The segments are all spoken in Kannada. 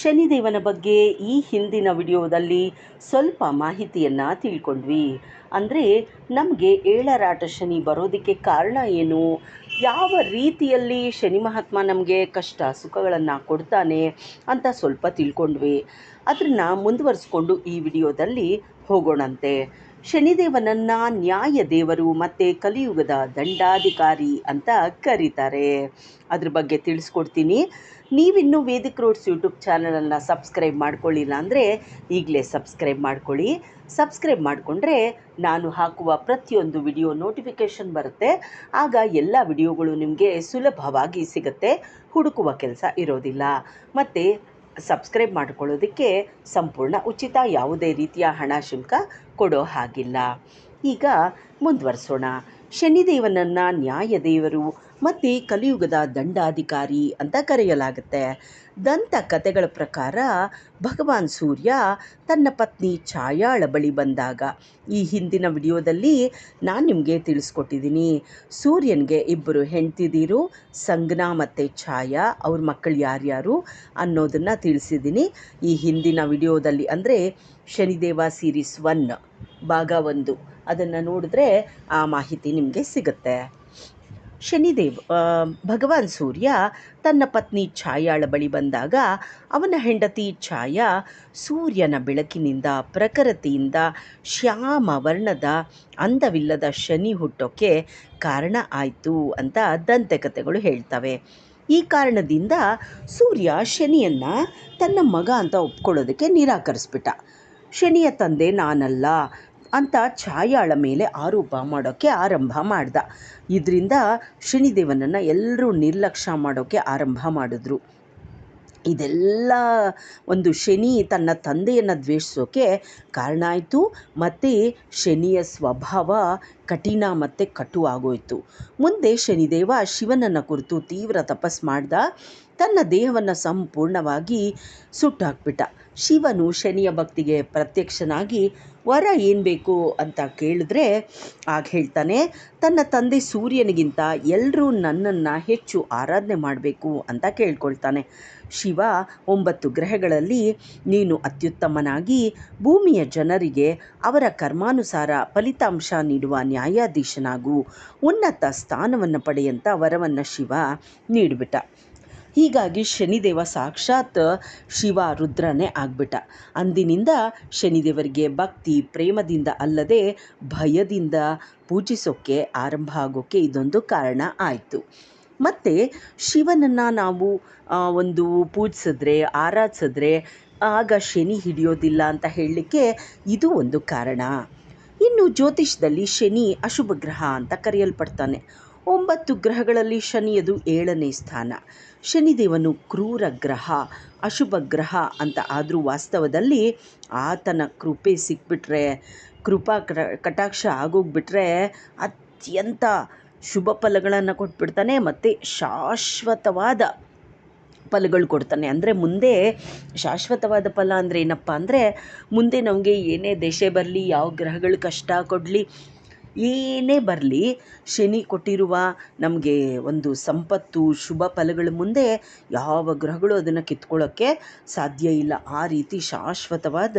ಶನಿದೇವನ ಬಗ್ಗೆ ಈ ಹಿಂದಿನ ವಿಡಿಯೋದಲ್ಲಿ ಸ್ವಲ್ಪ ಮಾಹಿತಿಯನ್ನು ತಿಳ್ಕೊಂಡ್ವಿ. ಅಂದರೆ ನಮಗೆ ಏಳರಾಟ ಶನಿ ಬರೋದಕ್ಕೆ ಕಾರಣ ಏನು? ಯಾವ ರೀತಿಯಲ್ಲಿ ಶನಿ ಮಹಾತ್ಮ ನಮಗೆ ಕಷ್ಟ ಸುಖಗಳನ್ನು ಕೊಡ್ತಾನೆ ಅಂತ ಸ್ವಲ್ಪ ತಿಳ್ಕೊಂಡ್ವಿ. ಅದನ್ನು ಮುಂದುವರಿಸ್ಕೊಂಡು ಈ ವಿಡಿಯೋದಲ್ಲಿ ಹೋಗೋಣಂತೆ. ಶನಿದೇವನನ್ನು ನ್ಯಾಯ ದೇವರು ಮತ್ತು ಕಲಿಯುಗದ ದಂಡಾಧಿಕಾರಿ ಅಂತ ಕರೀತಾರೆ. ಅದ್ರ ಬಗ್ಗೆ ತಿಳಿಸ್ಕೊಡ್ತೀನಿ. ನೀವಿನ್ನೂ ವೇದಿಕ್ ರೋಡ್ಸ್ ಯೂಟ್ಯೂಬ್ ಚಾನಲನ್ನು ಸಬ್ಸ್ಕ್ರೈಬ್ ಮಾಡ್ಕೊಳ್ಳಿಲ್ಲ ಅಂದರೆ ಈಗಲೇ ಸಬ್ಸ್ಕ್ರೈಬ್ ಮಾಡ್ಕೊಳ್ಳಿ. ಸಬ್ಸ್ಕ್ರೈಬ್ ಮಾಡಿಕೊಂಡ್ರೆ ನಾನು ಹಾಕುವ ಪ್ರತಿಯೊಂದು ವಿಡಿಯೋ ನೋಟಿಫಿಕೇಷನ್ ಬರುತ್ತೆ. ಆಗ ಎಲ್ಲ ವಿಡಿಯೋಗಳು ನಿಮಗೆ ಸುಲಭವಾಗಿ ಸಿಗುತ್ತೆ. ಹುಡುಕುವ ಕೆಲಸ ಇರೋದಿಲ್ಲ. ಮತ್ತು ಸಬ್ಸ್ಕ್ರೈಬ್ ಮಾಡ್ಕೊಳ್ಳೋದಕ್ಕೆ ಸಂಪೂರ್ಣ ಉಚಿತ ಯಾವುದೇ ರೀತಿಯ ಹಣ ಶುಲ್ಕ ಕೊಡೋ ಹಾಗಿಲ್ಲ. ಈಗ ಮುಂದುವರಿಸೋಣ. ಶನಿದೇವನನ್ನು ನ್ಯಾಯದೇವರು ಮತ್ತು ಕಲಿಯುಗದ ದಂಡಾಧಿಕಾರಿ ಅಂತ ಕರೆಯಲಾಗುತ್ತೆ. ದಂತ ಕಥೆಗಳ ಪ್ರಕಾರ ಭಗವಾನ್ ಸೂರ್ಯ ತನ್ನ ಪತ್ನಿ ಛಾಯಾಳ ಬಳಿ ಬಂದಾಗ, ಈ ಹಿಂದಿನ ವಿಡಿಯೋದಲ್ಲಿ ನಾನು ನಿಮಗೆ ತಿಳಿಸ್ಕೊಟ್ಟಿದ್ದೀನಿ. ಸೂರ್ಯನಿಗೆ ಇಬ್ಬರು ಹೆಂಡ್ತಿದ್ದೀರು ಸಂಜ್ಞಾ ಮತ್ತು ಛಾಯಾ, ಅವ್ರ ಮಕ್ಕಳು ಯಾರ್ಯಾರು ಅನ್ನೋದನ್ನು ತಿಳಿಸಿದ್ದೀನಿ. ಈ ಹಿಂದಿನ ವಿಡಿಯೋದಲ್ಲಿ ಅಂದರೆ ಶನಿದೇವ ಸೀರೀಸ್ ಒನ್ ಭಾಗ ಒಂದು. ಅದನ್ನು ನೋಡಿದ್ರೆ ಆ ಮಾಹಿತಿ ನಿಮಗೆ ಸಿಗುತ್ತೆ. ಶನಿದೇವ್ ಭಗವಾನ್ ಸೂರ್ಯ ತನ್ನ ಪತ್ನಿ ಛಾಯಾಳ ಬಳಿ ಬಂದಾಗ ಅವನ ಹೆಂಡತಿ ಛಾಯಾ ಸೂರ್ಯನ ಬೆಳಕಿನಿಂದ, ಪ್ರಕೃತಿಯಿಂದ ಶ್ಯಾಮ ವರ್ಣದ ಅಂದವಿಲ್ಲದ ಶನಿ ಹುಟ್ಟೋಕ್ಕೆ ಕಾರಣ ಆಯಿತು ಅಂತ ದಂತೆಕತೆಗಳು ಹೇಳ್ತವೆ. ಈ ಕಾರಣದಿಂದ ಸೂರ್ಯ ಶನಿಯನ್ನು ತನ್ನ ಮಗ ಅಂತ ಒಪ್ಕೊಳ್ಳೋದಕ್ಕೆ ನಿರಾಕರಿಸ್ಬಿಟ್ಟ. ಶನಿಯ ತಂದೆ ನಾನಲ್ಲ ಅಂತ ಛಾಯಾಳ ಮೇಲೆ ಆರೋಪ ಮಾಡೋಕ್ಕೆ ಆರಂಭ ಮಾಡ್ದ. ಇದರಿಂದ ಶನಿದೇವನನ್ನು ಎಲ್ಲರೂ ನಿರ್ಲಕ್ಷ್ಯ ಮಾಡೋಕ್ಕೆ ಆರಂಭ ಮಾಡಿದ್ರು. ಇದೆಲ್ಲ ಒಂದು ಶನಿ ತನ್ನ ತಂದೆಯನ್ನು ದ್ವೇಷಿಸೋಕೆ ಕಾರಣ ಆಯಿತು. ಮತ್ತು ಶನಿಯ ಸ್ವಭಾವ ಕಠಿಣ ಮತ್ತು ಕಟು ಆಗೋಯಿತು ಮುಂದೆ ಶನಿದೇವ ಶಿವನನ್ನು ಕುರಿತು ತೀವ್ರ ತಪಸ್ ಮಾಡ್ದ. ತನ್ನ ದೇಹವನ್ನು ಸಂಪೂರ್ಣವಾಗಿ ಸುಟ್ಟಾಕ್ಬಿಟ್ಟ. ಶಿವನು ಶನಿಯ ಭಕ್ತಿಗೆ ಪ್ರತ್ಯಕ್ಷನಾಗಿ ವರ ಏನು ಬೇಕು ಅಂತ ಕೇಳಿದ್ರೆ ಆಗ ಹೇಳ್ತಾನೆ, ತನ್ನ ತಂದೆ ಸೂರ್ಯನಿಗಿಂತ ಎಲ್ಲರೂ ನನ್ನನ್ನು ಹೆಚ್ಚು ಆರಾಧನೆ ಮಾಡಬೇಕು ಅಂತ ಕೇಳ್ಕೊಳ್ತಾನೆ. ಶಿವ, ಒಂಬತ್ತು ಗ್ರಹಗಳಲ್ಲಿ ನೀನು ಅತ್ಯುತ್ತಮನಾಗಿ, ಭೂಮಿಯ ಜನರಿಗೆ ಅವರ ಕರ್ಮಾನುಸಾರ ಫಲಿತಾಂಶ ನೀಡುವ ನ್ಯಾಯಾಧೀಶನಾಗು. ಉನ್ನತ ಸ್ಥಾನವನ್ನು ಪಡೆಯಂತ ವರವನ್ನು ಶಿವ ನೀಡಿಬಿಟ್ಟ. ಹೀಗಾಗಿ ಶನಿದೇವ ಸಾಕ್ಷಾತ್ ಶಿವ ರುದ್ರನೇ ಆಗ್ಬಿಟ್ಟ. ಅಂದಿನಿಂದ ಶನಿದೇವರಿಗೆ ಭಕ್ತಿ ಪ್ರೇಮದಿಂದ ಅಲ್ಲದೆ ಭಯದಿಂದ ಪೂಜಿಸೋಕ್ಕೆ ಆರಂಭ ಆಗೋಕ್ಕೆ ಇದೊಂದು ಕಾರಣ ಆಯಿತು. ಮತ್ತು ಶಿವನನ್ನು ನಾವು ಒಂದು ಪೂಜಿಸಿದ್ರೆ, ಆರಾಧಿಸಿದ್ರೆ ಆಗ ಶನಿ ಹಿಡಿಯೋದಿಲ್ಲ ಅಂತ ಹೇಳಲಿಕ್ಕೆ ಇದು ಒಂದು ಕಾರಣ. ಇನ್ನು ಜ್ಯೋತಿಷ್ಯದಲ್ಲಿ ಶನಿ ಅಶುಭ ಗ್ರಹ ಅಂತ ಕರೆಯಲ್ಪಡ್ತಾನೆ. ಒಂಬತ್ತು ಗ್ರಹಗಳಲ್ಲಿ ಶನಿಯದು ಏಳನೇ ಸ್ಥಾನ. ಶನಿದೇವನು ಕ್ರೂರ ಗ್ರಹ, ಅಶುಭ ಗ್ರಹ ಅಂತ ಆದರೂ ವಾಸ್ತವದಲ್ಲಿ ಆತನ ಕೃಪೆ ಸಿಕ್ಬಿಟ್ರೆ, ಕೃಪಾ ಕಟಾಕ್ಷ ಆಗೋಗ್ಬಿಟ್ರೆ ಅತ್ಯಂತ ಶುಭ ಫಲಗಳನ್ನು ಕೊಟ್ಬಿಡ್ತಾನೆ, ಮತ್ತು ಶಾಶ್ವತವಾದ ಫಲಗಳು ಕೊಡ್ತಾನೆ. ಅಂದರೆ ಮುಂದೆ ಶಾಶ್ವತವಾದ ಫಲ ಅಂದರೆ ಏನಪ್ಪ ಅಂದರೆ ಮುಂದೆ ನಮಗೆ ಏನೇ ದೇಶ ಬರಲಿ, ಯಾವ ಗ್ರಹಗಳು ಕಷ್ಟ ಕೊಡಲಿ ಏನೇ ಬರಲಿ, ಶನಿ ಕೊಟ್ಟಿರುವ ನಮಗೆ ಒಂದು ಸಂಪತ್ತು, ಶುಭ ಫಲಗಳ ಮುಂದೆ ಯಾವ ಗ್ರಹಗಳು ಅದನ್ನು ಕಿತ್ಕೊಳ್ಳೋಕ್ಕೆ ಸಾಧ್ಯ ಇಲ್ಲ. ಆ ರೀತಿ ಶಾಶ್ವತವಾದ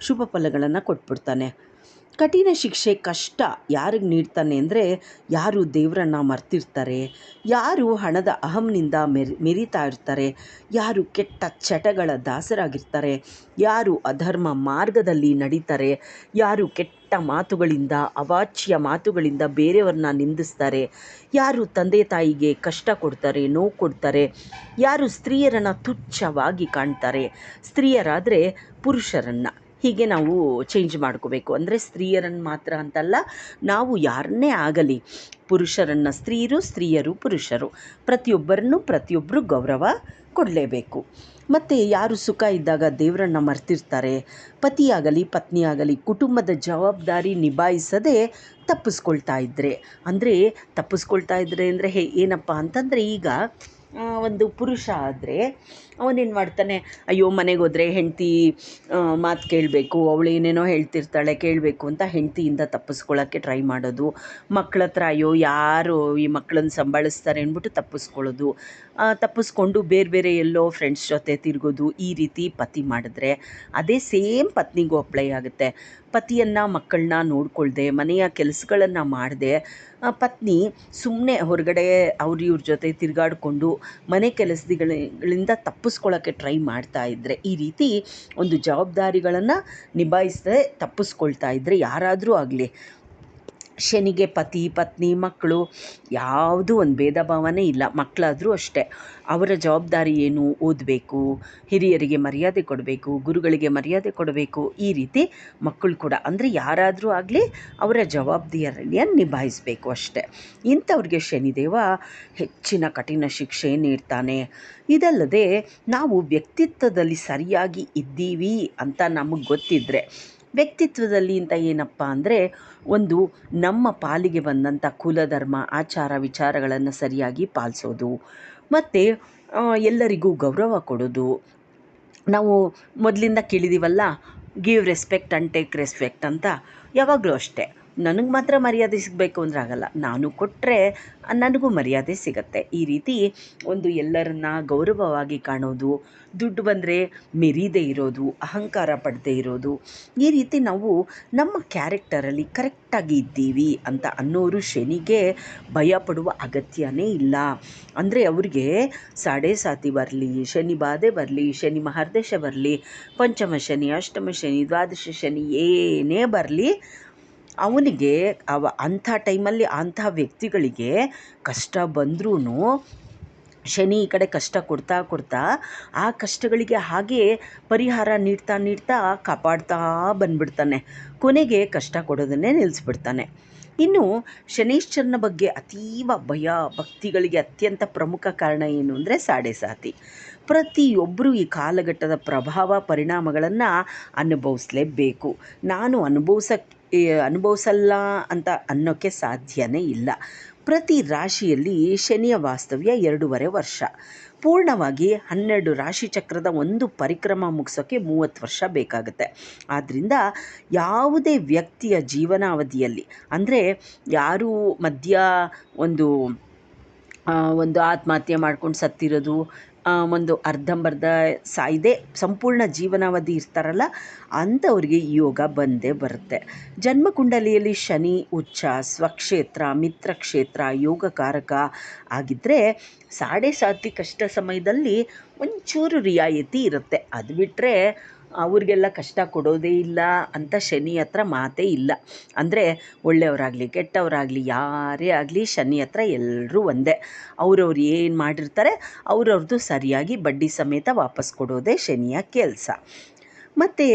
ಶುಭ ಫಲಗಳನ್ನು ಕೊಟ್ಬಿಡ್ತಾನೆ. ಕಠಿಣ ಶಿಕ್ಷೆ ಕಷ್ಟ ಯಾರಿಗೆ ನೀಡ್ತಾನೆ ಅಂದರೆ ಯಾರು ದೇವರನ್ನ ಮರ್ತಿರ್ತಾರೆ, ಯಾರು ಹಣದ ಅಹಂನಿಂದ ಮೆರಿ, ಮೆರಿತಾ ಇರ್ತಾರೆ, ಯಾರು ಕೆಟ್ಟ ಚಟಗಳ ದಾಸರಾಗಿರ್ತಾರೆ, ಯಾರು ಅಧರ್ಮ ಮಾರ್ಗದಲ್ಲಿ ನಡೀತಾರೆ, ಯಾರು ಕೆಟ್ಟ ಮಾತುಗಳಿಂದ, ಅವಾಚ್ಯ ಮಾತುಗಳಿಂದ ಬೇರೆಯವ್ರನ್ನ ನಿಂದಿಸ್ತಾರೆ, ಯಾರು ತಂದೆ ತಾಯಿಗೆ ಕಷ್ಟ ಕೊಡ್ತಾರೆ, ನೋವು ಕೊಡ್ತಾರೆ, ಯಾರು ಸ್ತ್ರೀಯರನ್ನು ತುಚ್ಛವಾಗಿ ಕಾಣ್ತಾರೆ, ಸ್ತ್ರೀಯರಾದರೆ ಪುರುಷರನ್ನು. ಹೀಗೆ ನಾವು ಚೇಂಜ್ ಮಾಡ್ಕೋಬೇಕು. ಅಂದರೆ ಸ್ತ್ರೀಯರನ್ನು ಮಾತ್ರ ಅಂತಲ್ಲ, ನಾವು ಯಾರನ್ನೇ ಆಗಲಿ, ಪುರುಷರನ್ನು ಸ್ತ್ರೀಯರು ಸ್ತ್ರೀಯರು ಪುರುಷರು. ಪ್ರತಿಯೊಬ್ಬರನ್ನು ಪ್ರತಿಯೊಬ್ಬರು ಗೌರವ ಕೊಡಲೇಬೇಕು. ಮತ್ತು ಯಾರು ಸುಖ ಇದ್ದಾಗ ದೇವರನ್ನು ಮರ್ತಿರ್ತಾರೆ, ಪತಿಯಾಗಲಿ, ಪತ್ನಿಯಾಗಲಿ, ಕುಟುಂಬದ ಜವಾಬ್ದಾರಿ ನಿಭಾಯಿಸದೆ ತಪ್ಪಿಸ್ಕೊಳ್ತಾ ಇದ್ದರೆ ಅಂದರೆ ತಪ್ಪಿಸ್ಕೊಳ್ತಾ ಇದ್ದರೆ ಅಂದರೆ ಹೇ, ಏನಪ್ಪ ಅಂತಂದರೆ ಈಗ ಒಂದು ಪುರುಷ ಆದರೆ ಅವನೇನು ಮಾಡ್ತಾನೆ? ಅಯ್ಯೋ, ಮನೆಗೆ ಹೋದರೆ ಹೆಂಡತಿ ಮಾತು ಕೇಳಬೇಕು, ಅವಳು ಏನೇನೋ ಹೇಳ್ತಿರ್ತಾಳೆ, ಕೇಳಬೇಕು ಅಂತ ಹೆಂಡತಿಯಿಂದ ತಪ್ಪಿಸ್ಕೊಳ್ಳೋಕ್ಕೆ ಟ್ರೈ ಮಾಡೋದು. ಮಕ್ಳ ಹತ್ರ ಅಯ್ಯೋ, ಯಾರು ಈ ಮಕ್ಕಳನ್ನು ಸಂಭಾಳಿಸ್ತಾರೆ ಅಂದ್ಬಿಟ್ಟು ತಪ್ಪಿಸ್ಕೊಳ್ಳೋದು. ತಪ್ಪಿಸ್ಕೊಂಡು ಬೇರೆ ಬೇರೆ ಎಲ್ಲೋ ಫ್ರೆಂಡ್ಸ್ ಜೊತೆ ತಿರುಗೋದು, ಈ ರೀತಿ ಪತಿ ಮಾಡಿದ್ರೆ ಅದೇ ಸೇಮ್ ಪತ್ನಿಗೂ ಅಪ್ಲೈ ಆಗುತ್ತೆ. ಪತಿಯನ್ನು ಮಕ್ಕಳನ್ನ ನೋಡ್ಕೊಳ್ದೆ, ಮನೆಯ ಕೆಲಸಗಳನ್ನು ಮಾಡದೆ ಪತ್ನಿ ಸುಮ್ಮನೆ ಹೊರಗಡೆ ಅವ್ರ ಇವ್ರ ಜೊತೆ ತಿರುಗಾಡಿಕೊಂಡು ಮನೆ ಕೆಲಸಗಳಿಂದ ತಪ್ಪಿಸ್ಕೊಳ್ಳೋಕ್ಕೆ ಟ್ರೈ ಮಾಡ್ತಾ ಇದ್ದರೆ ಈ ರೀತಿ ಒಂದು ಜವಾಬ್ದಾರಿಗಳನ್ನು ನಿಭಾಯಿಸದೆ ತಪ್ಪಿಸ್ಕೊಳ್ತಾ ಇದ್ದರೆ ಯಾರಾದರೂ ಆಗಲಿ ಶನಿಗೆ ಪತಿ, ಪತ್ನಿ, ಮಕ್ಕಳು, ಯಾವುದೂ ಒಂದು ಭೇದ ಭಾವನೆ ಇಲ್ಲ. ಮಕ್ಕಳಾದರೂ ಅಷ್ಟೇ. ಅವರ ಜವಾಬ್ದಾರಿ ಏನು? ಓದಬೇಕು, ಹಿರಿಯರಿಗೆ ಮರ್ಯಾದೆ ಕೊಡಬೇಕು, ಗುರುಗಳಿಗೆ ಮರ್ಯಾದೆ ಕೊಡಬೇಕು. ಈ ರೀತಿ ಮಕ್ಕಳು ಕೂಡ, ಅಂದರೆ ಯಾರಾದರೂ ಆಗಲಿ ಅವರ ಜವಾಬ್ದಾರಿಯನ್ನು ನಿಭಾಯಿಸಬೇಕು ಅಷ್ಟೇ. ಇಂಥವ್ರಿಗೆ ಶನಿದೇವ ಹೆಚ್ಚಿನ ಕಠಿಣ ಶಿಕ್ಷೆ ನೀಡ್ತಾನೆ. ಇದಲ್ಲದೆ ನಾವು ವ್ಯಕ್ತಿತ್ವದಲ್ಲಿ ಸರಿಯಾಗಿ ಇದ್ದೀವಿ ಅಂತ ನಮಗೆ ಗೊತ್ತಿದ್ದರೆ ವ್ಯಕ್ತಿತ್ವದಲ್ಲಿ ಅಂತ ಏನಪ್ಪ ಅಂದರೆ ಒಂದು ನಮ್ಮ ಪಾಲಿಗೆ ಬಂದಂಥ ಕುಲಧರ್ಮ, ಆಚಾರ ವಿಚಾರಗಳನ್ನು ಸರಿಯಾಗಿ ಪಾಲಿಸೋದು. ಮತ್ತು ಎಲ್ಲರಿಗೂ ಗೌರವ ಕೊಡೋದು. ನಾವು ಮೊದಲಿಂದ ಕೇಳಿದ್ದೀವಲ್ಲ give respect and take respect ಅಂತ. ಯಾವಾಗಲೂ ಅಷ್ಟೇ. ನನಗೆ ಮಾತ್ರ ಮರ್ಯಾದೆ ಸಿಗಬೇಕು ಅಂದ್ರೆ ಆಗಲ್ಲ. ನಾನು ಕೊಟ್ಟರೆ ನನಗೂ ಮರ್ಯಾದೆ ಸಿಗತ್ತೆ. ಈ ರೀತಿ ಒಂದು ಎಲ್ಲರನ್ನ ಗೌರವವಾಗಿ ಕಾಣೋದು, ದುಡ್ಡು ಬಂದರೆ ಮೆರೀದೆ ಇರೋದು, ಅಹಂಕಾರ ಪಡದೇ ಇರೋದು, ಈ ರೀತಿ ನಾವು ನಮ್ಮ ಕ್ಯಾರೆಕ್ಟರಲ್ಲಿ ಕರೆಕ್ಟಾಗಿ ಇದ್ದೀವಿ ಅಂತ ಅನ್ನೋರು ಶನಿಗೆ ಭಯ ಪಡುವ ಅಗತ್ಯನೇ ಇಲ್ಲ. ಅಂದರೆ ಅವ್ರಿಗೆ ಸಾಡೆ ಸಾತಿ ಬರಲಿ, ಶನಿ ಬಾಧೆ ಬರಲಿ, ಶನಿ ಮಹಾರ್ದೇಶ ಬರಲಿ, ಪಂಚಮ ಶನಿ, ಅಷ್ಟಮ ಶನಿ, ದ್ವಾದಶ ಶನಿ ಏನೇ ಬರಲಿ ಅವನಿಗೆ, ಅವ ಅಂಥ ಟೈಮಲ್ಲಿ ಅಂಥ ವ್ಯಕ್ತಿಗಳಿಗೆ ಕಷ್ಟ ಬಂದ್ರೂ ಶನಿ ಈ ಕಡೆ ಕಷ್ಟ ಕೊಡ್ತಾ ಕೊಡ್ತಾ ಆ ಕಷ್ಟಗಳಿಗೆ ಹಾಗೆ ಪರಿಹಾರ ನೀಡ್ತಾ ನೀಡ್ತಾ ಕಾಪಾಡ್ತಾ ಬಂದ್ಬಿಡ್ತಾನೆ. ಕೊನೆಗೆ ಕಷ್ಟ ಕೊಡೋದನ್ನೇ ನಿಲ್ಲಿಸ್ಬಿಡ್ತಾನೆ ಇನ್ನು ಶನೀಶ್ವರನ ಬಗ್ಗೆ ಅತೀವ ಭಯ, ಭಕ್ತಿಗಳಿಗೆ ಅತ್ಯಂತ ಪ್ರಮುಖ ಕಾರಣ ಏನು ಅಂದರೆ ಸಾಡೆ ಸಾತಿ. ಪ್ರತಿಯೊಬ್ಬರೂ ಈ ಕಾಲಘಟ್ಟದ ಪ್ರಭಾವ, ಪರಿಣಾಮಗಳನ್ನು ಅನುಭವಿಸಲೇಬೇಕು. ನಾನು ಅನುಭವಿಸಕ್ಕೆ ಅನುಭವಿಸಲ್ಲ ಅಂತ ಅನ್ನೋಕ್ಕೆ ಸಾಧ್ಯನೇ ಇಲ್ಲ. ಪ್ರತಿ ರಾಶಿಯಲ್ಲಿ ಶನಿಯ ವಾಸ್ತವ್ಯ ಎರಡೂವರೆ ವರ್ಷ. ಪೂರ್ಣವಾಗಿ ಹನ್ನೆರಡು ರಾಶಿ ಚಕ್ರದ ಒಂದು ಪರಿಕ್ರಮ ಮುಗಿಸೋಕ್ಕೆ ಮೂವತ್ತು ವರ್ಷ ಬೇಕಾಗುತ್ತೆ. ಆದ್ದರಿಂದ ಯಾವುದೇ ವ್ಯಕ್ತಿಯ ಜೀವನಾವಧಿಯಲ್ಲಿ, ಅಂದರೆ ಯಾರು ಮಧ್ಯ ಒಂದು ಒಂದು ಆತ್ಮಹತ್ಯೆ ಮಾಡ್ಕೊಂಡು ಸತ್ತಿರೋದು ಒಂದು ಅರ್ಧಂಬರ್ಧ ಸಾಯಿದೆ ಸಂಪೂರ್ಣ ಜೀವನಾವಧಿ ಇರ್ತಾರಲ್ಲ, ಅಂಥವ್ರಿಗೆ ಯೋಗ ಬಂದೇ ಬರುತ್ತೆ. ಜನ್ಮಕುಂಡಲಿಯಲ್ಲಿ ಶನಿ, ಉಚ್ಚ, ಸ್ವಕ್ಷೇತ್ರ ಮಿತ್ರಕ್ಷೇತ್ರ ಯೋಗಕಾರಕ ಆಗಿದ್ದರೆ ಸಾಡೆ ಸಾತಿ ಕಷ್ಟ ಸಮಯದಲ್ಲಿ ಒಂಚೂರು ರಿಯಾಯಿತಿ ಇರುತ್ತೆ. ಅದು ಬಿಟ್ಟರೆ ಅವ್ರಿಗೆಲ್ಲ ಕಷ್ಟ ಕೊಡೋದೇ ಇಲ್ಲ ಅಂತ ಶನಿ ಹತ್ರ ಮಾತೇ ಇಲ್ಲ. ಅಂದರೆ ಒಳ್ಳೆಯವರಾಗಲಿ, ಕೆಟ್ಟವರಾಗಲಿ, ಯಾರೇ ಆಗಲಿ ಶನಿ ಹತ್ರ ಎಲ್ಲರೂ ಒಂದೇ. ಅವ್ರವ್ರು ಏನು ಮಾಡಿರ್ತಾರೆ ಅವ್ರವ್ರದ್ದು ಸರಿಯಾಗಿ ಬಡ್ಡಿ ಸಮೇತ ವಾಪಸ್ ಕೊಡೋದೇ ಶನಿಯ ಕೆಲಸ. ಮತ್ತು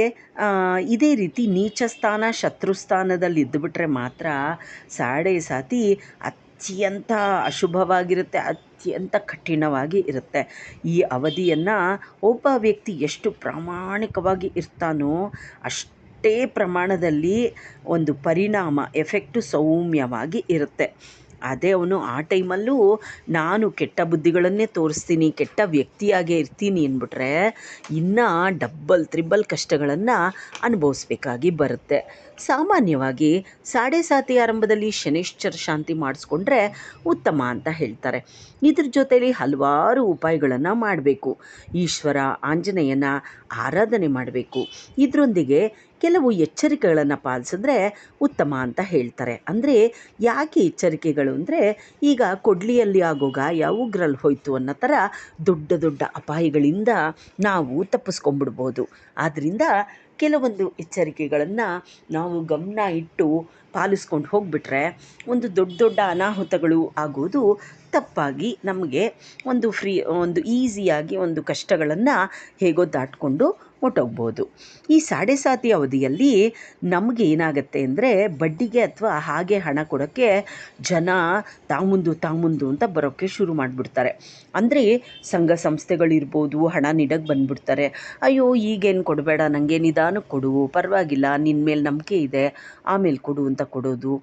ಇದೇ ರೀತಿ ನೀಚ ಸ್ಥಾನ, ಶತ್ರು ಸ್ಥಾನದಲ್ಲಿ ಇದ್ದುಬಿಟ್ರೆ ಮಾತ್ರ ಸಾಡೆ ಸಾತಿ ಅತ್ಯಂತ ಅಶುಭವಾಗಿರುತ್ತೆ. ಅತ್ಯಂತ ಕಠಿಣವಾಗಿ ಇರುತ್ತೆ. ಈ ಅವಧಿಯನ್ನು ಒಬ್ಬ ವ್ಯಕ್ತಿ ಎಷ್ಟು ಪ್ರಾಮಾಣಿಕವಾಗಿ ಇರ್ತಾನೋ ಅಷ್ಟೇ ಪ್ರಮಾಣದಲ್ಲಿ ಒಂದು ಪರಿಣಾಮ ಎಫೆಕ್ಟು ಸೌಮ್ಯವಾಗಿ ಇರುತ್ತೆ. ಅದೇ ಅವನು ಆ ಟೈಮಲ್ಲೂ ನಾನು ಕೆಟ್ಟ ಬುದ್ಧಿಗಳನ್ನೇ ತೋರಿಸ್ತೀನಿ, ಕೆಟ್ಟ ವ್ಯಕ್ತಿಯಾಗೇ ಇರ್ತೀನಿ ಅಂದ್ಬಿಟ್ರೆ ಇನ್ನೂ ಡಬ್ಬಲ್ ತ್ರಿಬಲ್ ಕಷ್ಟಗಳನ್ನು ಅನುಭವಿಸ್ಬೇಕಾಗಿ ಬರುತ್ತೆ. ಸಾಮಾನ್ಯವಾಗಿ ಸಾಡೆ ಸಾತಿ ಆರಂಭದಲ್ಲಿ ಶನಿಶ್ಚರ ಶಾಂತಿ ಮಾಡಿಸ್ಕೊಂಡ್ರೆ ಉತ್ತಮ ಅಂತ ಹೇಳ್ತಾರೆ. ಇದ್ರ ಜೊತೆಯಲ್ಲಿ ಹಲವಾರು ಉಪಾಯಗಳನ್ನು ಮಾಡಬೇಕು. ಈಶ್ವರ, ಆಂಜನೇಯನ ಆರಾಧನೆ ಮಾಡಬೇಕು. ಇದರೊಂದಿಗೆ ಕೆಲವು ಎಚ್ಚರಿಕೆಗಳನ್ನು ಪಾಲಿಸಿದ್ರೆ ಉತ್ತಮ ಅಂತ ಹೇಳ್ತಾರೆ. ಅಂದರೆ ಯಾಕೆ ಎಚ್ಚರಿಕೆಗಳು ಅಂದರೆ ಈಗ ಕೊಡ್ಲಿಯಲ್ಲಿ ಆಗೋ ಗಾಯ ಉಗ್ರಲ್ಲಿ ಹೋಯಿತು ಅನ್ನೋ ಥರ ದೊಡ್ಡ ದೊಡ್ಡ ಅಪಾಯಗಳಿಂದ ನಾವು ತಪ್ಪಿಸ್ಕೊಂಡ್ಬಿಡ್ಬೋದು. ಆದ್ದರಿಂದ ಕೆಲವೊಂದು ಎಚ್ಚರಿಕೆಗಳನ್ನು ನಾವು ಗಮನ ಇಟ್ಟು ಪಾಲಿಸ್ಕೊಂಡು ಹೋಗ್ಬಿಟ್ರೆ ಒಂದು ದೊಡ್ಡ ದೊಡ್ಡ ಅನಾಹುತಗಳು ಆಗೋದು ತಪ್ಪಾಗಿ ನಮಗೆ ಒಂದು ಫ್ರೀ, ಒಂದು ಈಸಿಯಾಗಿ ಒಂದು ಕಷ್ಟಗಳನ್ನು ಹೇಗೋ ದಾಟ್ಕೊಂಡು ಹೊರ್ಟೋಗ್ಬೋದು ಈ ಸಾಡೆ ಸಾತಿ ಅವಧಿಯಲ್ಲಿ ನಮಗೆ ಏನಾಗುತ್ತೆ ಅಂದರೆ ಬಡ್ಡಿಗೆ ಅಥವಾ ಹಾಗೆ ಹಣ ಕೊಡೋಕ್ಕೆ ಜನ ತಾಮುಂದು ತಾಮುಂದು ಅಂತ ಬರೋಕ್ಕೆ ಶುರು ಮಾಡಿಬಿಡ್ತಾರೆ. ಅಂದರೆ ಸಂಘ ಸಂಸ್ಥೆಗಳಿರ್ಬೋದು, ಹಣ ನೀಡಕ್ಕೆ ಬಂದುಬಿಡ್ತಾರೆ. ಅಯ್ಯೋ, ಈಗೇನು ಕೊಡಬೇಡ ನನಗೆ ನಿಧಾನಕ್ಕೆ ಕೊಡು, ಪರವಾಗಿಲ್ಲ ನಿನ್ನ ಮೇಲೆ ನಂಬಿಕೆ ಇದೆ, ಆಮೇಲೆ ಕೊಡು ಅಂತ ಕೊಡೋದು.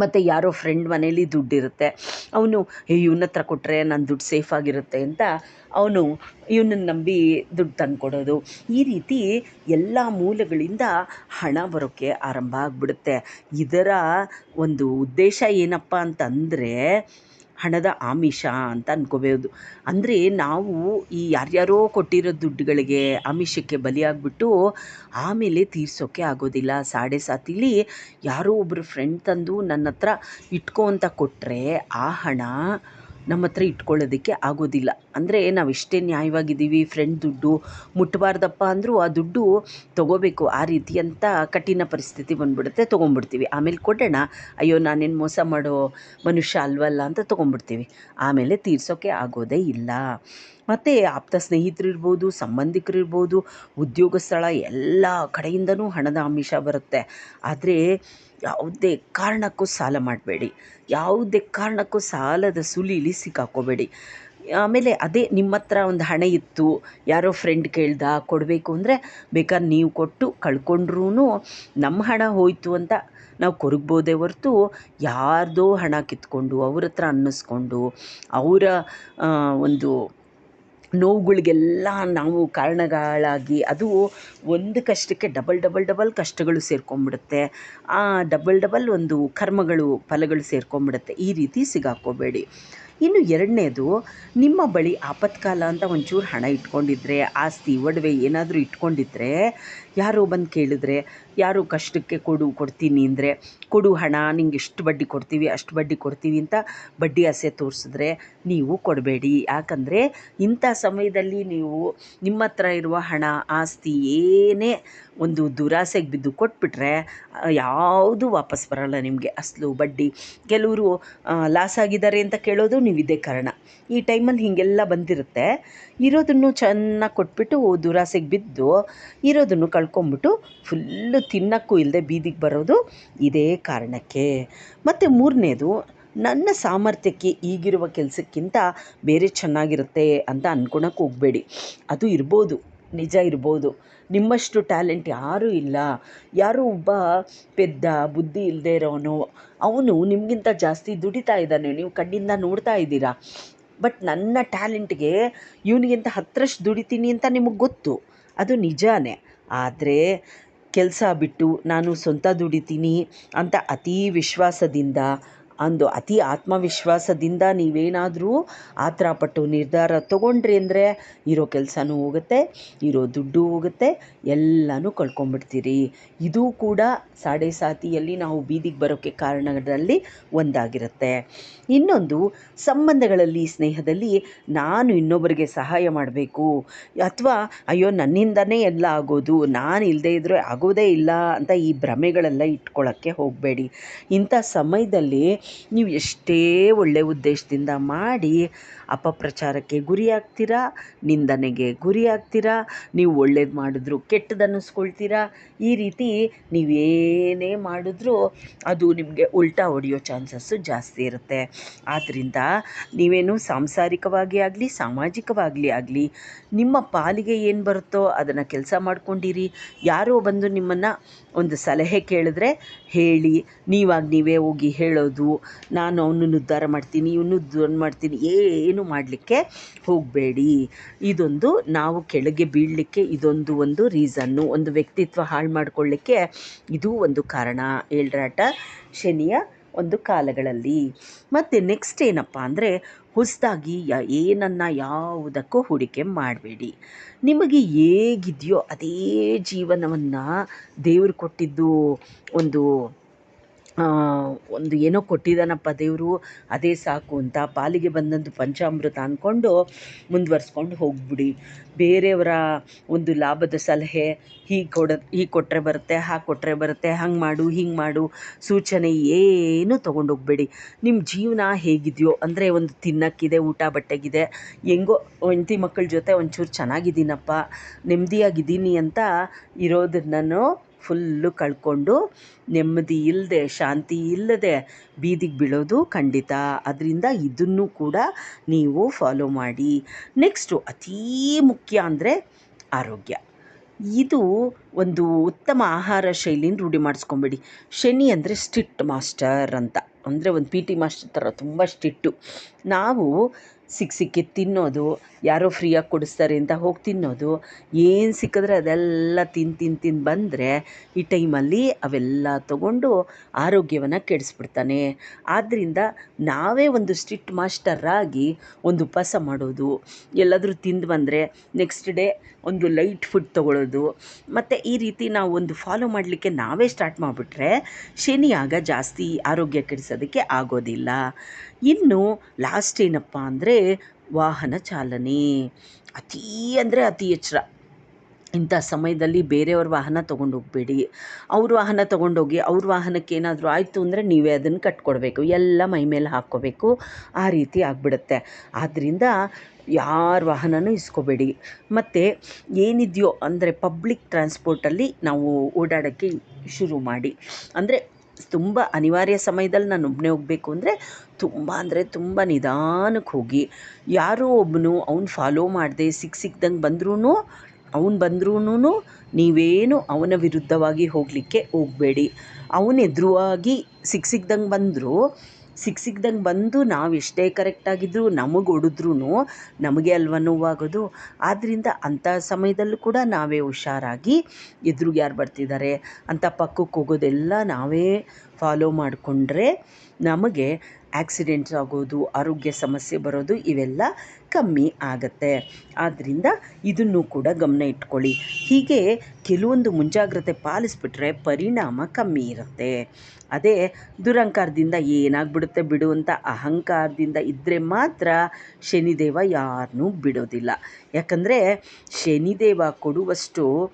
ಮತ್ತು ಯಾರೋ ಫ್ರೆಂಡ್ ಮನೇಲಿ ದುಡ್ಡಿರುತ್ತೆ. ಅವನು ಇವನ ಹತ್ರ ಕೊಟ್ಟರೆ ನನ್ನ ದುಡ್ಡು ಸೇಫಾಗಿರುತ್ತೆ ಅಂತ ಅವನು ಇವನನ್ನು ನಂಬಿ ದುಡ್ಡು ತಂದುಕೊಡೋದು. ಈ ರೀತಿ ಎಲ್ಲ ಮೂಲಗಳಿಂದ ಹಣ ಬರೋಕ್ಕೆ ಆರಂಭ ಆಗಿಬಿಡುತ್ತೆ. ಇದರ ಒಂದು ಉದ್ದೇಶ ಏನಪ್ಪ ಅಂತಂದರೆ ಹಣದ ಆಮಿಷ ಅಂತ ಅನ್ಕೋಬೋದು ಅಂದರೆ ನಾವು ಈ ಯಾರ್ಯಾರೋ ಕೊಟ್ಟಿರೋ ದುಡ್ಡುಗಳಿಗೆ ಆಮಿಷಕ್ಕೆ ಬಲಿಯಾಗ್ಬಿಟ್ಟು ಆಮೇಲೆ ತೀರ್ಸೋಕ್ಕೆ ಆಗೋದಿಲ್ಲ. ಸಾಡೆ ಸಾತಿಲಿ ಯಾರೋ ಒಬ್ಬರು ಫ್ರೆಂಡ್ ತಂದು ನನ್ನ ಹತ್ರ ಇಟ್ಕೋ ಅಂತ ಕೊಟ್ಟರೆ ಆ ಹಣ ನಮ್ಮ ಹತ್ರ ಇಟ್ಕೊಳ್ಳೋದಕ್ಕೆ ಆಗೋದಿಲ್ಲ. ಅಂದರೆ ನಾವು ಎಷ್ಟೇ ನ್ಯಾಯವಾಗಿದ್ದೀವಿ ಫ್ರೆಂಡ್ ದುಡ್ಡು ಮುಟ್ಟಬಾರ್ದಪ್ಪ ಅಂದರೂ ಆ ದುಡ್ಡು ತೊಗೋಬೇಕು. ಆ ರೀತಿ ಅಂತ ಕಠಿಣ ಪರಿಸ್ಥಿತಿ ಬಂದುಬಿಡುತ್ತೆ ತೊಗೊಂಬಿಡ್ತೀವಿ ಆಮೇಲೆ ಕೊಡೋಣ, ಅಯ್ಯೋ ನಾನೇನು ಮೋಸ ಮಾಡೋ ಮನುಷ್ಯ ಅಲ್ವಲ್ಲ ಅಂತ ತೊಗೊಂಬಿಡ್ತೀವಿ ಆಮೇಲೆ ತೀರ್ಸೋಕ್ಕೆ ಆಗೋದೇ ಇಲ್ಲ. ಮತ್ತು ಆಪ್ತ ಸ್ನೇಹಿತರಿರ್ಬೋದು, ಸಂಬಂಧಿಕರಿರ್ಬೋದು, ಉದ್ಯೋಗ ಸ್ಥಳ ಎಲ್ಲ ಕಡೆಯಿಂದನೂ ಹಣದ ಆಮಿಷ ಬರುತ್ತೆ. ಆದರೆ ಯಾವುದೇ ಕಾರಣಕ್ಕೂ ಸಾಲ ಮಾಡಬೇಡಿ. ಯಾವುದೇ ಕಾರಣಕ್ಕೂ ಸಾಲದ ಸುಲೀಲಿ ಸಿಕ್ಕಾಕ್ಕೋಬೇಡಿ ಆಮೇಲೆ ಅದೇ ನಿಮ್ಮ ಹತ್ರ ಒಂದು ಹಣ ಇತ್ತು, ಯಾರೋ ಫ್ರೆಂಡ್ ಕೇಳ್ದ, ಕೊಡಬೇಕು ಅಂದರೆ ಬೇಕಾದ್ರೆ ನೀವು ಕೊಟ್ಟು ಕಳ್ಕೊಂಡ್ರೂ ನಮ್ಮ ಹಣ ಹೋಯಿತು ಅಂತ ನಾವು ಕೊರಗ್ಬೋದೇ ಹೊರ್ತು ಯಾರ್ದೋ ಹಣ ಕಿತ್ಕೊಂಡು, ಅವ್ರ ಹತ್ರ ಅನ್ನಿಸ್ಕೊಂಡು, ಅವರ ಒಂದು ನೋವುಗಳಿಗೆಲ್ಲ ನಾವು ಕಾರಣಗಳಾಗಿ ಅದು ಒಂದು ಕಷ್ಟಕ್ಕೆ ಡಬಲ್ ಡಬಲ್ ಡಬಲ್ ಕಷ್ಟಗಳು ಸೇರ್ಕೊಂಡ್ಬಿಡುತ್ತೆ ಆ ಡಬಲ್ ಡಬಲ್ ಒಂದು ಕರ್ಮಗಳು, ಫಲಗಳು ಸೇರ್ಕೊಂಡ್ಬಿಡುತ್ತೆ ಈ ರೀತಿ ಸಿಗಾಕೋಬೇಡಿ. ಇನ್ನು ಎರಡನೇದು, ನಿಮ್ಮ ಬಳಿ ಆಪತ್ಕಾಲ ಅಂತ ಒಂಚೂರು ಹಣ ಇಟ್ಕೊಂಡಿದ್ರೆ, ಆಸ್ತಿ, ಒಡವೆ ಏನಾದರೂ ಇಟ್ಕೊಂಡಿದ್ರೆ ಯಾರೋ ಬಂದು ಕೇಳಿದ್ರೆ, ಯಾರೋ ಕಷ್ಟಕ್ಕೆ ಕೊಡು, ಕೊಡ್ತೀನಿ ಅಂದರೆ, ಕೊಡು ಹಣ, ನಿಂಗೆ ಎಷ್ಟು ಬಡ್ಡಿ ಕೊಡ್ತೀವಿ, ಅಷ್ಟು ಬಡ್ಡಿ ಕೊಡ್ತೀವಿ ಅಂತ ಬಡ್ಡಿ ಆಸೆ ತೋರಿಸಿದ್ರೆ ನೀವು ಕೊಡಬೇಡಿ. ಯಾಕಂದರೆ ಇಂಥ ಸಮಯದಲ್ಲಿ ನೀವು ನಿಮ್ಮ ಹತ್ರ ಇರುವ ಹಣ, ಆಸ್ತಿ ಏನೇ ಒಂದು ದುರಾಸೆಗೆ ಬಿದ್ದು ಕೊಟ್ಬಿಟ್ರೆ, ಯಾವುದು ವಾಪಸ್ ಬರಲ್ಲ ನಿಮಗೆ. ಅಸಲು ಬಡ್ಡಿ. ಕೆಲವರು ಲಾಸ್ ಆಗಿದ್ದಾರೆ ಅಂತ ಕೇಳೋದು ನೀವು ಇದೇ ಕಾರಣ. ಈ ಟೈಮಲ್ಲಿ ಹೀಗೆಲ್ಲ ಬಂದಿರುತ್ತೆ. ಇರೋದನ್ನು ಚೆನ್ನಾಗಿ ಕೊಟ್ಬಿಟ್ಟು ದುರಾಸೆಗೆ ಬಿದ್ದು ಇರೋದನ್ನು ಕಳ್ಕೊಂಬಿಟ್ಟು ಫುಲ್ಲು ತಿನ್ನೋಕ್ಕೂ ಇಲ್ಲದೆ ಬೀದಿಗೆ ಬರೋದು ಇದೇ ಕಾರಣಕ್ಕೆ. ಮತ್ತು ಮೂರನೇದು, ನನ್ನ ಸಾಮರ್ಥ್ಯಕ್ಕೆ ಈಗಿರುವ ಕೆಲಸಕ್ಕಿಂತ ಬೇರೆ ಚೆನ್ನಾಗಿರುತ್ತೆ ಅಂತ ಅಂದ್ಕೊಳಕ್ಕೆ ಹೋಗಬೇಡಿ. ಅದು ಇರ್ಬೋದು, ನಿಜ ಇರ್ಬೋದು. ನಿಮ್ಮಷ್ಟು ಟ್ಯಾಲೆಂಟ್ ಯಾರೂ ಇಲ್ಲ. ಯಾರೋ ಒಬ್ಬ ಪೆದ್ದ, ಬುದ್ಧಿ ಇಲ್ಲದೆ ಇರೋನು. ಅವನು ನಿಮಗಿಂತ ಜಾಸ್ತಿ ದುಡಿತಾ ಇದ್ದಾನೆ. ನೀವು ಕಣ್ಣಿಂದ ನೋಡ್ತಾ ಇದ್ದೀರಾ? ಬಟ್ ನನ್ನ ಟ್ಯಾಲೆಂಟ್ಗೆ ಇವನಿಗಿಂತ ಹತ್ತರಷ್ಟು ದುಡಿತೀನಿ ಅಂತ ನಿಮಗೆ ಗೊತ್ತು. ಅದು ನಿಜಾನೇ. ಆದರೆ ಕೆಲಸ ಬಿಟ್ಟು ನಾನು ಸ್ವಂತ ದುಡಿತೀನಿ ಅಂತ ಅತೀ ವಿಶ್ವಾಸದಿಂದ ಒಂದು ಅತಿ ಆತ್ಮವಿಶ್ವಾಸದಿಂದ ನೀವೇನಾದರೂ ಆ ಥರ ಪಟ್ಟು ನಿರ್ಧಾರ ತೊಗೊಂಡ್ರಿ ಅಂದರೆ ಇರೋ ಕೆಲಸನೂ ಹೋಗುತ್ತೆ, ಇರೋ ದುಡ್ಡು ಹೋಗುತ್ತೆ, ಎಲ್ಲನೂ ಕಳ್ಕೊಂಡ್ಬಿಡ್ತೀರಿ. ಇದು ಕೂಡ ಸಾಡೆ ಸಾತಿಯಲ್ಲಿ ನಾವು ಬೀದಿಗೆ ಬರೋಕ್ಕೆ ಕಾರಣಗಳಲ್ಲಿ ಒಂದಾಗಿರುತ್ತೆ. ಇನ್ನೊಂದು, ಸಂಬಂಧಗಳಲ್ಲಿ, ಸ್ನೇಹದಲ್ಲಿ ನಾನು ಇನ್ನೊಬ್ಬರಿಗೆ ಸಹಾಯ ಮಾಡಬೇಕು. ಅಥವಾ, ಅಯ್ಯೋ, ನನ್ನಿಂದನೇ ಎಲ್ಲ ಆಗೋದು, ನಾನು ಇಲ್ಲದೇ ಇದ್ದರೆ ಆಗೋದೇ ಇಲ್ಲ ಅಂತ ಈ ಭ್ರಮೆಗಳೆಲ್ಲ ಇಟ್ಕೊಳ್ಳೋಕ್ಕೆ ಹೋಗಬೇಡಿ. ಇಂಥ ಸಮಯದಲ್ಲಿ ನೀವು ಎಷ್ಟೇ ಒಳ್ಳೆಯ ಉದ್ದೇಶದಿಂದ ಮಾಡಿ ಅಪಪ್ರಚಾರಕ್ಕೆ ಗುರಿಯಾಗ್ತೀರಾ ನಿಂದನೆಗೆ ಗುರಿಯಾಗ್ತೀರಾ ನೀವು ಒಳ್ಳೇದು ಮಾಡಿದ್ರು ಕೆಟ್ಟದ್ದು ಅನ್ನಿಸ್ಕೊಳ್ತೀರಾ ಈ ರೀತಿ ನೀವೇನೇ ಮಾಡಿದ್ರೂ ಅದು ನಿಮಗೆ ಉಲ್ಟಾ ಹೊಡೆಯೋ ಚಾನ್ಸಸ್ಸು ಜಾಸ್ತಿ ಇರುತ್ತೆ. ಆದ್ದರಿಂದ ನೀವೇನು ಸಾಂಸಾರಿಕವಾಗಿ ಆಗಲಿ, ಸಾಮಾಜಿಕವಾಗಲಿ ಆಗಲಿ, ನಿಮ್ಮ ಪಾಲಿಗೆ ಏನು ಬರುತ್ತೋ ಅದನ್ನು ಕೆಲಸ ಮಾಡ್ಕೊಂಡಿರಿ. ಯಾರೋ ಬಂದು ನಿಮ್ಮನ್ನು ಒಂದು ಸಲಹೆ ಕೇಳಿದ್ರೆ ಹೇಳಿ, ನೀವಾಗ ನೀವೇ ಹೋಗಿ ಹೇಳೋದು ನಾನು ಅವನನ್ನು ಉದ್ಧಾರ ಮಾಡ್ತೀನಿ, ಇವನು ಉದ್ಧಾರ ಮಾಡ್ತೀನಿ, ಏನು ಮಾಡಲಿಕ್ಕೆ? ಹೋಗಬೇಡಿ. ಇದೊಂದು ನಾವು ಕೆಳಗೆ ಬೀಳಲಿಕ್ಕೆ ಇದೊಂದು ಒಂದು ರೀಸನ್ನು, ಒಂದು ವ್ಯಕ್ತಿತ್ವ ಹಾಳು ಮಾಡಿಕೊಳ್ಳಿಕ್ಕೆ ಇದು ಒಂದು ಕಾರಣ ಏಳ್ರಾಟ ಶನಿಯ ಒಂದು ಕಾಲಗಳಲ್ಲಿ. ಮತ್ತು ನೆಕ್ಸ್ಟ್ ಏನಪ್ಪ ಅಂದರೆ, ಹೊಸದಾಗಿ ಏನನ್ನು ಯಾವುದಕ್ಕೂ ಹೂಡಿಕೆ ಮಾಡಬೇಡಿ. ನಿಮಗೆ ಹೇಗಿದೆಯೋ ಅದೇ ಜೀವನವನ್ನು ದೇವರು ಕೊಟ್ಟಿದ್ದು ಒಂದು ಒಂದು ಏನೋ ಕೊಟ್ಟಿದ್ದಾನಪ್ಪ ದೇವರು, ಅದೇ ಸಾಕು ಅಂತ ಪಾಲಿಗೆ ಬಂದಂಥ ಪಂಚಾಮೃತ ಅಂದ್ಕೊಂಡು ಮುಂದುವರ್ಸ್ಕೊಂಡು ಹೋಗ್ಬಿಡಿ. ಬೇರೆಯವರ ಒಂದು ಲಾಭದ ಸಲಹೆ ಹೀಗೆ ಕೊಡ ಹೀಗೆ ಕೊಟ್ಟರೆ ಬರುತ್ತೆ ಹಾಗೆ ಕೊಟ್ಟರೆ ಬರುತ್ತೆ, ಹಂಗೆ ಮಾಡು, ಹಿಂಗೆ ಮಾಡು, ಸೂಚನೆ ಏನೂ ತೊಗೊಂಡೋಗ್ಬೇಡಿ ನಿಮ್ಮ ಜೀವನ ಹೇಗಿದೆಯೋ, ಅಂದರೆ ಒಂದು ತಿನ್ನೋಕ್ಕಿದೆ, ಊಟ ಬಟ್ಟೆಗಿದೆ, ಹೆಂಗೋ ಹೆಂಡ್ತಿ ಮಕ್ಕಳ ಜೊತೆ ಒಂಚೂರು ಚೆನ್ನಾಗಿದ್ದೀನಪ್ಪ, ನೆಮ್ಮದಿಯಾಗಿದ್ದೀನಿ ಅಂತ ಇರೋದನ್ನು ಫುಲ್ಲು ಕಳ್ಕೊಂಡು ನೆಮ್ಮದಿ ಇಲ್ಲದೆ, ಶಾಂತಿ ಇಲ್ಲದೆ ಬೀದಿಗೆ ಬೀಳೋದು ಖಂಡಿತ. ಅದರಿಂದ ಇದನ್ನು ಕೂಡ ನೀವು ಫಾಲೋ ಮಾಡಿ. ನೆಕ್ಸ್ಟು ಅತೀ ಮುಖ್ಯ ಅಂದರೆ ಆರೋಗ್ಯ. ಇದು ಒಂದು ಉತ್ತಮ ಆಹಾರ ಶೈಲಿನ ರೂಢಿ ಮಾಡಿಸ್ಕೊಂಬೇಡಿ. ಶನಿ ಅಂದರೆ ಸ್ಟ್ರಿಕ್ಟ್ ಮಾಸ್ಟರ್ ಅಂತ. ಅಂದರೆ ಒಂದು ಪಿ ಟಿ ಮಾಸ್ಟರ್ ಥರ, ತುಂಬ ಸ್ಟಿಟ್ಟು ನಾವು ಸಿಕ್ಕ ಸಿಕ್ಕಿದ್ದು ತಿನ್ನೋದು, ಯಾರೋ ಫ್ರೀಯಾಗಿ ಕೊಡಿಸ್ತಾರೆ ಅಂತ ಹೋಗಿ ತಿನ್ನೋದು, ಏನು ಸಿಕ್ಕಿದ್ರೆ ಅದೆಲ್ಲ ತಿಂದು ತಿಂದು ತಿಂದು ಬಂದರೆ ಈ ಟೈಮಲ್ಲಿ ಅವೆಲ್ಲ ತಗೊಂಡು ಆರೋಗ್ಯವನ್ನು ಕೆಡಿಸ್ಬಿಡ್ತಾನೆ. ಆದ್ದರಿಂದ ನಾವೇ ಒಂದು ಸ್ಟ್ರಿಕ್ಟ್ ಮಾಸ್ಟರಾಗಿ ಒಂದು ಉಪವಾಸ ಮಾಡೋದು, ಎಲ್ಲಾದರೂ ತಿಂದು ಬಂದರೆ ನೆಕ್ಸ್ಟ್ ಡೇ ಒಂದು ಲೈಟ್ ಫುಡ್ ತೊಗೊಳ್ಳೋದು ಮತ್ತು ಈ ರೀತಿ ನಾವು ಒಂದು ಫಾಲೋ ಮಾಡಲಿಕ್ಕೆ ನಾವೇ ಸ್ಟಾರ್ಟ್ ಮಾಡಿಬಿಟ್ರೆ ಶನಿ ಜಾಸ್ತಿ ಆರೋಗ್ಯ ಕೆಡಿಸೋದಕ್ಕೆ ಆಗೋದಿಲ್ಲ. ಇನ್ನು ಲಾಸ್ಟ್ ಏನಪ್ಪ ಅಂದರೆ ವಾಹನ ಚಾಲನೆ. ಅತೀ ಅಂದರೆ ಅತಿ ಎಚ್ಚರ. ಇಂಥ ಸಮಯದಲ್ಲಿ ಬೇರೆಯವ್ರ ವಾಹನ ತೊಗೊಂಡು ಅವ್ರ ವಾಹನ ತೊಗೊಂಡೋಗಿ ಅವ್ರ ವಾಹನಕ್ಕೆ ಏನಾದರೂ ಆಯಿತು ಅಂದರೆ ನೀವೇ ಅದನ್ನು ಕಟ್ಕೊಡ್ಬೇಕು. ಎಲ್ಲ ಮೈ ಮೇಲೆ ಹಾಕ್ಕೋಬೇಕು. ಆ ರೀತಿ ಆಗಿಬಿಡುತ್ತೆ. ಆದ್ದರಿಂದ ಯಾರ ವಾಹನನೂ ಇಸ್ಕೋಬೇಡಿ. ಮತ್ತು ಏನಿದೆಯೋ ಅಂದರೆ ಪಬ್ಲಿಕ್ ಟ್ರಾನ್ಸ್ಪೋರ್ಟಲ್ಲಿ ನಾವು ಓಡಾಡೋಕ್ಕೆ ಶುರು ಮಾಡಿ. ಅಂದರೆ ತುಂಬ ಅನಿವಾರ್ಯ ಸಮಯದಲ್ಲಿ ನಾನು ಒಬ್ಬನೇ ಹೋಗಬೇಕು ಅಂದರೆ ತುಂಬ ಅಂದರೆ ತುಂಬ ನಿಧಾನಕ್ಕೆ ಹೋಗಿ. ಯಾರೋ ಒಬ್ಬನು ಅವ್ನು ಫಾಲೋ ಮಾಡಿದೆ ಸಿಕ್ಕ ಸಿಕ್ದಂಗೆ ಬಂದ್ರೂ ಅವ್ನು ಬಂದ್ರೂ ನೀವೇನು ಅವನ ವಿರುದ್ಧವಾಗಿ ಹೋಗಲಿಕ್ಕೆ ಹೋಗಬೇಡಿ. ಅವನ ಎದುರುವಾಗಿ ಸಿಕ್ಕ ಸಿಕ್ದಂಗೆ ಬಂದರೂ ಸಿಕ್ಕ ಸಿಕ್ದಂಗೆ ಬಂದು ನಾವು ಎಷ್ಟೇ ಕರೆಕ್ಟಾಗಿದ್ದರೂ ನಮಗೆ ಹೊಡೆದ್ರೂ ನಮಗೆ ಅಲ್ವ ನೋವಾಗೋದು. ಆದ್ದರಿಂದ ಅಂಥ ಸಮಯದಲ್ಲೂ ಕೂಡ ನಾವೇ ಹುಷಾರಾಗಿ ಎದುರಿಗೆ ಯಾರು ಬರ್ತಿದ್ದಾರೆ ಅಂತ ಪಕ್ಕಕ್ಕೆ ಹೋಗೋದೆಲ್ಲ ನಾವೇ ಫಾಲೋ ಮಾಡಿಕೊಂಡ್ರೆ ನಮಗೆ ಆಕ್ಸಿಡೆಂಟ್ಸ್ ಆಗೋದು, ಆರೋಗ್ಯ ಸಮಸ್ಯೆ ಬರೋದು ಇವೆಲ್ಲ ಕಮ್ಮಿ ಆಗತ್ತೆ. ಆದ್ದರಿಂದ ಇದನ್ನು ಕೂಡ ಗಮನ ಇಟ್ಕೊಳ್ಳಿ. ಹೀಗೆ ಕೆಲವೊಂದು ಮುಂಜಾಗ್ರತೆ ಪಾಲಿಸ್ಬಿಟ್ರೆ ಪರಿಣಾಮ ಕಮ್ಮಿ ಇರುತ್ತೆ. ಅದೇ ದುರಹಂಕಾರದಿಂದ ಏನಾಗ್ಬಿಡುತ್ತೆ ಬಿಡುವಂಥ ಅಹಂಕಾರದಿಂದ ಇದ್ದರೆ ಮಾತ್ರ ಶನಿದೇವ ಯಾರನ್ನೂ ಬಿಡೋದಿಲ್ಲ. ಯಾಕಂದರೆ ಶನಿದೇವ ಕೊಡುವಷ್ಟು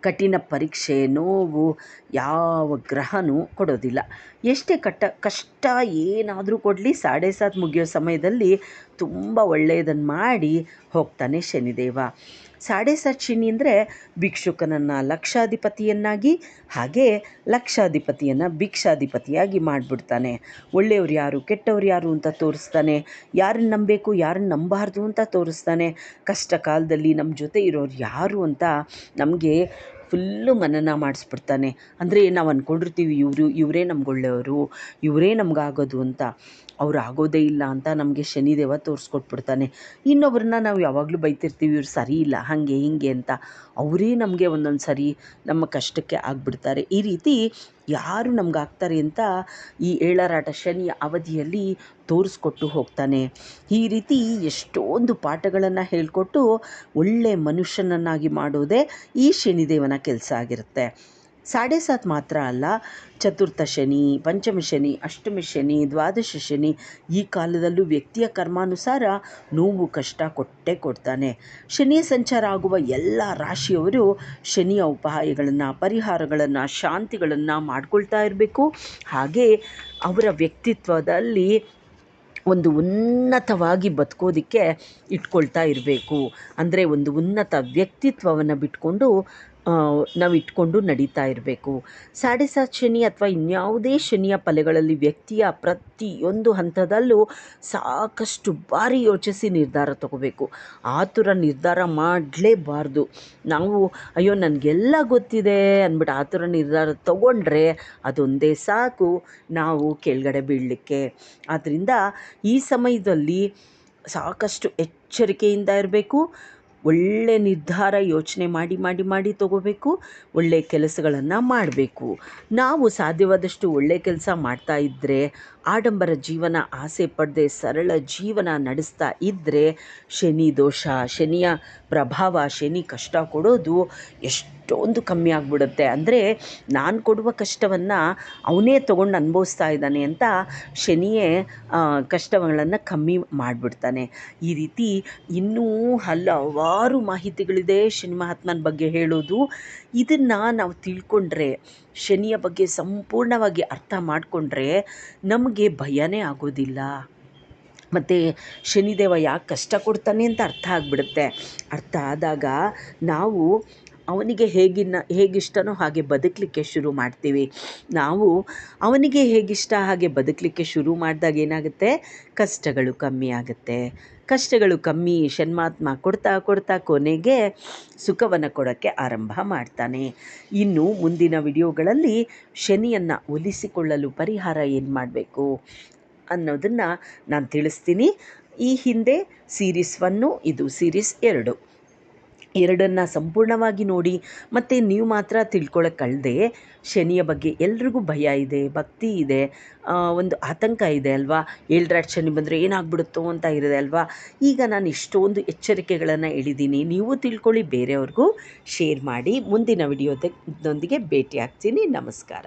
ಕಠಿಣ ಪರೀಕ್ಷೆ ನೋವು ಯಾವ ಗ್ರಹನೂ ಕೊಡೋದಿಲ್ಲ. ಎಷ್ಟೇ ಕಟ್ಟ, ಕಷ್ಟ ಏನಾದರೂ ಕೊಡಲಿ, ಸಾಡೆ ಸಾತ್ ಮುಗಿಯೋ ಸಮಯದಲ್ಲಿ ತುಂಬ ಒಳ್ಳೆಯದನ್ನು ಮಾಡಿ ಹೋಗ್ತಾನೆ ಶನಿದೇವ. ಸಾಡೆ ಸಾತ್ ಅಂದರೆ ಭಿಕ್ಷುಕನನ್ನು ಲಕ್ಷಾಧಿಪತಿಯನ್ನಾಗಿ, ಹಾಗೆ ಲಕ್ಷಾಧಿಪತಿಯನ್ನು ಭಿಕ್ಷಾಧಿಪತಿಯಾಗಿ ಮಾಡಿಬಿಡ್ತಾನೆ. ಒಳ್ಳೆಯವ್ರು ಯಾರು, ಕೆಟ್ಟವ್ರು ಯಾರು ಅಂತ ತೋರಿಸ್ತಾನೆ. ಯಾರನ್ನು ನಂಬಬೇಕು, ಯಾರನ್ನು ನಂಬಾರ್ದು ಅಂತ ತೋರಿಸ್ತಾನೆ. ಕಷ್ಟ ಕಾಲದಲ್ಲಿ ನಮ್ಮ ಜೊತೆ ಇರೋರು ಯಾರು ಅಂತ ನಮಗೆ ಫುಲ್ಲು ಮನನ ಮಾಡಿಸ್ಬಿಡ್ತಾನೆ. ಅಂದರೆ ನಾವು ಅಂದ್ಕೊಂಡಿರ್ತೀವಿ ಇವರು, ಇವರೇ ನಮ್ಗೆ ಇವರೇ ನಮಗಾಗೋದು ಅಂತ. ಅವ್ರು ಆಗೋದೇ ಇಲ್ಲ ಅಂತ ನಮಗೆ ಶನಿದೇವ ತೋರಿಸ್ಕೊಟ್ಬಿಡ್ತಾನೆ. ಇನ್ನೊಬ್ರನ್ನ ನಾವು ಯಾವಾಗಲೂ ಬೈತಿರ್ತೀವಿ, ಇವ್ರು ಸರಿ ಇಲ್ಲ, ಹಾಗೆ, ಹೀಗೆ ಅಂತ. ಅವರೇ ನಮಗೆ ಒಂದೊಂದು ಸರಿ ನಮ್ಮ ಕಷ್ಟಕ್ಕೆ ಆಗಿಬಿಡ್ತಾರೆ. ಈ ರೀತಿ ಯಾರು ನಮ್ಗೆ ಆಗ್ತಾರೆ ಅಂತ ಈ ಏಳರಾಟ ಶನಿಯ ಅವಧಿಯಲ್ಲಿ ತೋರಿಸ್ಕೊಟ್ಟು ಹೋಗ್ತಾನೆ. ಈ ರೀತಿ ಎಷ್ಟೊಂದು ಪಾಠಗಳನ್ನು ಹೇಳಿಕೊಟ್ಟು ಒಳ್ಳೆಯ ಮನುಷ್ಯನನ್ನಾಗಿ ಮಾಡೋದೇ ಈ ಶನಿದೇವನ ಕೆಲಸ ಆಗಿರುತ್ತೆ. ಸಾಡೆ ಸಾತ್ ಮಾತ್ರ ಅಲ್ಲ, ಚತುರ್ಥ ಶನಿ, ಪಂಚಮ ಶನಿ, ಅಷ್ಟಮ ಶನಿ, ದ್ವಾದಶ ಶನಿ, ಈ ಕಾಲದಲ್ಲೂ ವ್ಯಕ್ತಿಯ ಕರ್ಮಾನುಸಾರ ನೋವು, ಕಷ್ಟ ಕೊಟ್ಟೇ ಕೊಡ್ತಾನೆ. ಶನಿ ಸಂಚಾರ ಆಗುವ ಎಲ್ಲ ರಾಶಿಯವರು ಶನಿಯ ಉಪಾಯಗಳನ್ನು, ಪರಿಹಾರಗಳನ್ನು, ಶಾಂತಿಗಳನ್ನು ಮಾಡ್ಕೊಳ್ತಾ ಇರಬೇಕು. ಹಾಗೆ ಅವರ ವ್ಯಕ್ತಿತ್ವದಲ್ಲಿ ಒಂದು ಉನ್ನತವಾಗಿ ಬದುಕೋದಕ್ಕೆ ಇಟ್ಕೊಳ್ತಾ ಇರಬೇಕು. ಅಂದರೆ ಒಂದು ಉನ್ನತ ವ್ಯಕ್ತಿತ್ವವನ್ನು ಬಿಟ್ಕೊಂಡು ನಾವು ಇಟ್ಕೊಂಡು ನಡೀತಾ ಇರಬೇಕು. ಸಾಡೆ ಸಾತ್ ಶನಿ ಅಥವಾ ಇನ್ಯಾವುದೇ ಶನಿಯ ಫಲಗಳಲ್ಲಿ ವ್ಯಕ್ತಿಯ ಪ್ರತಿಯೊಂದು ಹಂತದಲ್ಲೂ ಸಾಕಷ್ಟು ಬಾರಿ ಯೋಚಿಸಿ ನಿರ್ಧಾರ ತಗೋಬೇಕು. ಆತುರ ನಿರ್ಧಾರ ಮಾಡಲೇಬಾರ್ದು. ನಾವು, ಅಯ್ಯೋ, ನನಗೆಲ್ಲ ಗೊತ್ತಿದೆ ಅಂದ್ಬಿಟ್ಟು ಆತುರ ನಿರ್ಧಾರ ತಗೊಂಡ್ರೆ ಅದೊಂದೇ ಸಾಕು. ನಾವು ಕೆಳಗಡೆ ಬೀಳಲಿಕ್ಕೆ. ಆದ್ದರಿಂದ ಈ ಸಮಯದಲ್ಲಿ ಸಾಕಷ್ಟು ಎಚ್ಚರಿಕೆಯಿಂದ ಇರಬೇಕು. ಒಳ್ಳೆ ನಿರ್ಧಾರ ಯೋಚನೆ ಮಾಡಿ ಮಾಡಿ ಮಾಡಿ ತಗೋಬೇಕು ಒಳ್ಳೆಯ ಕೆಲಸಗಳನ್ನು ಮಾಡಬೇಕು. ನಾವು ಸಾಧ್ಯವಾದಷ್ಟು ಒಳ್ಳೆಯ ಕೆಲಸ ಮಾಡ್ತಾ ಇದ್ದರೆ ಆಡಂಬರ ಜೀವನ, ಆಸೆ ಪಡದೆ ಸರಳ ಜೀವನ ನಡೆಸ್ತಾ ಇದ್ದರೆ ಶನಿ ದೋಷ, ಶನಿಯ ಪ್ರಭಾವ, ಶನಿ ಕಷ್ಟ ಕೊಡೋದು ಎಷ್ಟೊಂದು ಕಮ್ಮಿ ಆಗಿಬಿಡುತ್ತೆ. ಅಂದರೆ ನಾನು ಕೊಡುವ ಕಷ್ಟವನ್ನು ಅವನೇ ತೊಗೊಂಡು ಅನುಭವಿಸ್ತಾ ಇದ್ದಾನೆ ಅಂತ ಶನಿಯೇ ಕಷ್ಟಗಳನ್ನು ಕಮ್ಮಿ ಮಾಡಿಬಿಡ್ತಾನೆ. ಈ ರೀತಿ ಇನ್ನೂ ಹಲವಾರು ಮಾಹಿತಿಗಳಿದೆ ಶನಿ ಮಹಾತ್ಮನ ಬಗ್ಗೆ ಹೇಳೋದು. ಇದನ್ನು ನಾವು ತಿಳ್ಕೊಂಡ್ರೆ ಶನಿಯ ಬಗ್ಗೆ ಸಂಪೂರ್ಣವಾಗಿ ಅರ್ಥ ಮಾಡಿಕೊಂಡ್ರೆ ನಮಗೆ ಭಯನೇ ಆಗೋದಿಲ್ಲ. ಮತ್ತು ಶನಿದೇವ ಯಾಕೆ ಕಷ್ಟ ಕೊಡ್ತಾನೆ ಅಂತ ಅರ್ಥ ಆಗಿಬಿಡುತ್ತೆ. ಅರ್ಥ ಆದಾಗ ನಾವು ಅವನಿಗೆ ಹೇಗಿನ್ನ, ಹೇಗಿಷ್ಟನೋ ಹಾಗೆ ಬದುಕಲಿಕ್ಕೆ ಶುರು ಮಾಡ್ತೀವಿ. ನಾವು ಅವನಿಗೆ ಹೇಗಿಷ್ಟ ಹಾಗೆ ಬದುಕಲಿಕ್ಕೆ ಶುರು ಮಾಡಿದಾಗ ಏನಾಗುತ್ತೆ? ಕಷ್ಟಗಳು ಕಮ್ಮಿ ಆಗುತ್ತೆ. ಕಷ್ಟಗಳು ಕಮ್ಮಿ, ಷಣ್ಮಾತ್ಮ ಕೊಡ್ತಾ ಕೊಡ್ತಾ ಕೊನೆಗೆ ಸುಖವನ್ನು ಕೊಡೋಕ್ಕೆ ಆರಂಭ ಮಾಡ್ತಾನೆ. ಇನ್ನು ಮುಂದಿನ ವಿಡಿಯೋಗಳಲ್ಲಿ ಶನಿಯನ್ನು ಒಲಿಸಿಕೊಳ್ಳಲು ಪರಿಹಾರ ಏನು ಮಾಡಬೇಕು ಅನ್ನೋದನ್ನು ನಾನು ತಿಳಿಸ್ತೀನಿ. ಈ ಹಿಂದೆ ಸೀರೀಸ್ ಒನ್ನು ಇದು ಸೀರೀಸ್ ಎರಡು. ಎರಡನ್ನು ಸಂಪೂರ್ಣವಾಗಿ ನೋಡಿ ಮತ್ತು ನೀವು ಮಾತ್ರ ತಿಳ್ಕೊಳ್ಳೋಕ್ಕಲ್ಲದೆ ಶನಿಯ ಬಗ್ಗೆ ಎಲ್ರಿಗೂ ಭಯ ಇದೆ, ಭಕ್ತಿ ಇದೆ ಒಂದು ಆತಂಕ ಇದೆ ಅಲ್ವಾ? ಏಳ್ರಾಟ್ ಶನಿ ಬಂದರೆ ಏನಾಗ್ಬಿಡುತ್ತೋ ಅಂತ ಇರುತ್ತೆ ಅಲ್ವಾ? ಈಗ ನಾನು ಇಷ್ಟೊಂದು ಎಚ್ಚರಿಕೆಗಳನ್ನು ಹೇಳಿದ್ದೀನಿ, ನೀವು ತಿಳ್ಕೊಳ್ಳಿ, ಬೇರೆಯವ್ರಿಗೂ ಶೇರ್ ಮಾಡಿ. ಮುಂದಿನ ವಿಡಿಯೋದೊಂದಿಗೆ ಭೇಟಿ ಆಗ್ತೀನಿ ನಮಸ್ಕಾರ.